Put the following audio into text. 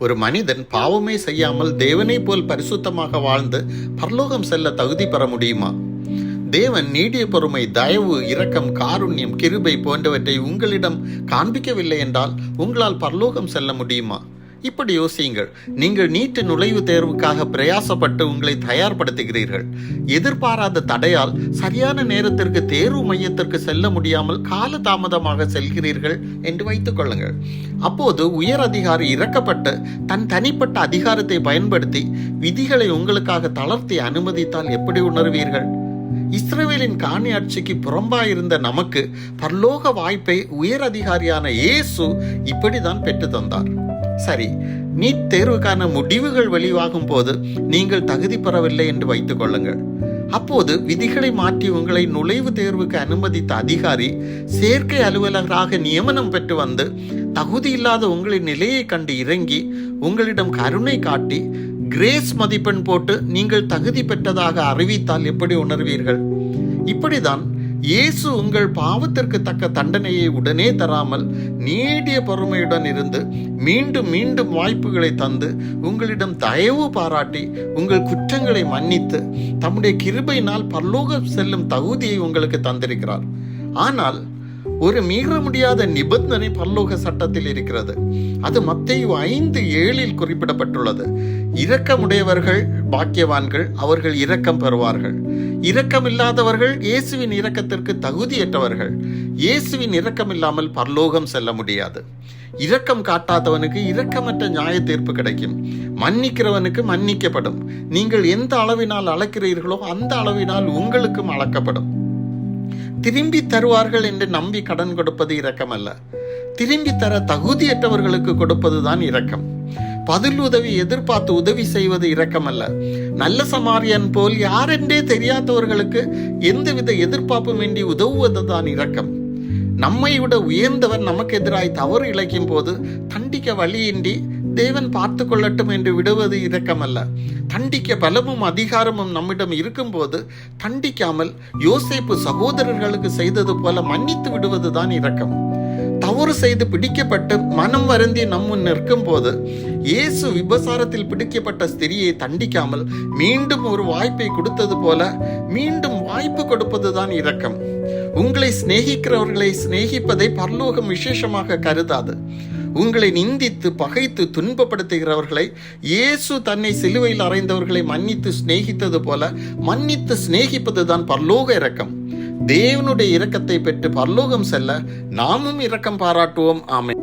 ஒரு மனிதன் பாவமே செய்யாமல் தேவனை போல் பரிசுத்தமாக வாழ்ந்து பரலோகம் செல்ல தகுதி பெற முடியுமா? தேவன் நீடிய பொறுமை தயவு இரக்கம் காருண்யம் கிருபை போன்றவற்றை உங்களிடம் காண்பிக்கவில்லை என்றால் உங்களால் பரலோகம் செல்ல முடியுமா? இப்படி யோசியுங்கள். நீங்கள் நீட்டு நுழைவுத் தேர்வுக்காக பிரயாசப்பட்டு உங்களை தயார்படுத்துகிறீர்கள். எதிர்பாராத தடையால் சரியான நேரத்திற்கு தேர்வு மையத்திற்கு செல்ல முடியாமல் கால தாமதமாக செல்கிறீர்கள் என்று வைத்துக் கொள்ளுங்கள். அப்போது உயர் அதிகாரி இறக்கப்பட்டு தன் தனிப்பட்ட அதிகாரத்தை பயன்படுத்தி விதிகளை உங்களுக்காக தளர்த்தி அனுமதித்தால் எப்படி உணர்வீர்கள்? இஸ்ரேலின் காணி ஆட்சிக்கு புறம்பாயிருந்த நமக்கு பரலோக வாய்ப்பை உயர் அதிகாரியான இயேசு இப்படிதான் பெற்று தந்தார். சரி நீட் தேர்வுக்கான முடிவுகள் வெளிவாகும் போது நீங்கள் தகுதி பெறவில்லை என்று வைத்துக் கொள்ளுங்கள். அப்போது விதிகளை மாற்றி உங்களை நுழைவு தேர்வுக்கு அனுமதித்த அதிகாரி சேர்க்கை அலுவலராக நியமனம் பெற்று வந்து தகுதி இல்லாத உங்களின் நிலையை கண்டு இறங்கி உங்களிடம் கருணை காட்டி கிரேஸ் மதிப்பெண் போட்டு நீங்கள் தகுதி பெற்றதாக அறிவித்தால் எப்படி உணர்வீர்கள்? இப்படிதான் இயேசு உங்கள் பாவத்திற்கு தக்க தண்டனையை உடனே தராமல் நீடிய பொறுமையுடன் இருந்து மீண்டும் மீண்டும் வாய்ப்புகளை தந்து உங்களிடம் தயவு பாராட்டி உங்கள் குற்றங்களை மன்னித்து தம்முடைய கிருபையினால் பல்லோகம் செல்லும் தகுதியை உங்களுக்கு தந்திருக்கிறார். ஆனால் ஒரு மீற முடியாத நிபந்தனை பல்லோக சட்டத்தில் இருக்கிறது. அது மத்தேயு ஐந்து ஏழில் குறிப்பிடப்பட்டுள்ளது. இரக்கமுடையவர்கள் பாக்கியவான்கள் அவர்கள் இரக்கம் பெறுவார்கள். இரக்கமில்லாதவர்கள் இயேசுவின் இரக்கத்திற்கு தகுதியற்றவர்கள். இயேசுவின் இரக்கம் இல்லாமல் பரலோகம் செல்ல முடியாது. இரக்கம் காட்டாதவனுக்கு இரக்கமற்ற நியாய தீர்ப்பு கிடைக்கும். மன்னிக்கிறவனுக்கு மன்னிக்கப்படும். நீங்கள் எந்த அளவினால் அளக்கிறீர்களோ அந்த அளவினால் உங்களுக்கும் அளக்கப்படும். திரும்பி தருவார்கள் என்று நம்பி கடன் கொடுப்பது இரக்கம் அல்ல திரும்பி தர தகுதியற்றவர்களுக்கு கொடுப்பதுதான் இரக்கம். பதில் உதவி எதிர்பார்த்து உதவி செய்வது இரக்கமல்ல. நல்ல சமாரியன் போல் யாரென்றே தெரியாதவர்களுக்கு எந்தவித எதிர்பார்ப்பும் இன்றி உதவுவதுதான் இரக்கம். நம்மை விட உயர்ந்தவர் நமக்கு எதிராய் தவறு இழைக்கும் போது தண்டிக்க வழியின்றி தேவன் பார்த்து கொள்ளட்டும் என்று விடுவது இரக்கமல்ல. தண்டிக்க பலமும் அதிகாரமும் நம்மிடம் இருக்கும்போது தண்டிக்காமல் யோசேப்பு சகோதரர்களுக்கு செய்தது போல மன்னித்து விடுவதுதான் இரக்கம். தவறு செய்து பிடிக்கப்பட்டு மனம் வருந்தி நம்முன் நிற்கும் போது இயேசு விபசாரத்தில் பிடிக்கப்பட்ட ஸ்திரியை தண்டிக்காமல் மீண்டும் ஒரு வாய்ப்பை கொடுத்தது போல மீண்டும் வாய்ப்பு கொடுப்பதுதான் இரக்கம். உங்களை சிநேகிக்கிறவர்களை சிநேகிப்பதை பரலோகம் விசேஷமாக கருதாது. உங்களை நிந்தித்து பகைத்து துன்பப்படுத்துகிறவர்களை இயேசு தன்னை சிலுவையில் அறைந்தவர்களை மன்னித்து சிநேகித்தது போல மன்னித்து சிநேகிப்பதுதான் பரலோக இரக்கம். தேவனுடைய இரக்கத்தை பெற்று பரலோகம் செல்ல நாமும் இரக்கம் பாராட்டுவோம். ஆமை